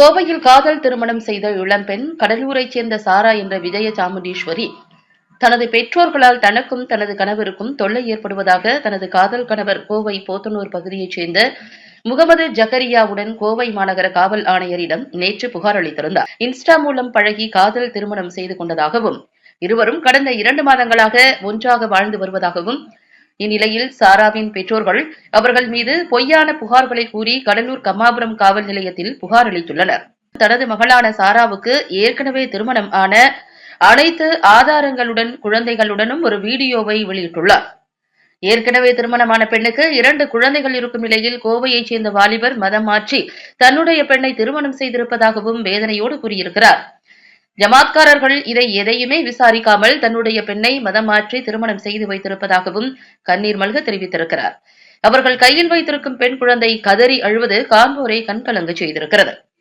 கோவையில் காதல் திருமணம் செய்த இளம்பெண் கடலூரைச் சேர்ந்த சாரா என்ற விஜய சாமுண்டீஸ்வரி தனது பெற்றோர்களால் தனக்கும் தனது கணவருக்கும் தொல்லை ஏற்படுவதாக தனது காதல் கணவர் கோவை போத்தனூர் பகுதியைச் சேர்ந்த முகமது ஜக்கரியாவுடன் கோவை மாநகர காவல் ஆணையரிடம் நேற்று புகார் அளித்திருந்தார். இன்ஸ்டா மூலம் பழகி காதல் திருமணம் செய்து கொண்டதாகவும் இருவரும் கடந்த இரண்டு மாதங்களாக ஒன்றாக வாழ்ந்து வருவதாகவும் இந்நிலையில் சாராவின் பெற்றோர்கள் அவர்கள் மீது பொய்யான புகார்களை கூறி கடலூர் கம்மாபுரம் காவல் நிலையத்தில் புகார் அளித்துள்ளனர். தனது மகளான சாராவுக்கு ஏற்கனவே திருமணம் ஆன அனைத்து ஆதாரங்களுடன் குழந்தைகளுடனும் ஒரு வீடியோவை வெளியிட்டுள்ளார். ஏற்கனவே திருமணமான பெண்ணுக்கு இரண்டு குழந்தைகள் இருக்கும் நிலையில் கோவையைச் சேர்ந்த வாலிபர் மதம் மாற்றி தன்னுடைய பெண்ணை திருமணம் செய்திருப்பதாகவும் வேதனையோடு கூறியிருக்கிறார். ஜமாத்காரர்கள் இதை எதையுமே விசாரிக்காமல் தன்னுடைய பெண்ணை மதம் மாற்றி திருமணம் செய்து வைத்திருப்பதாகவும் கண்ணீர் மல்க தெரிவித்திருக்கிறார். அவர்கள் கையில் வைத்திருக்கும் பெண் குழந்தை கதறி அழுவது காண்போரை கண்கலங்க செய்திருக்கிறது.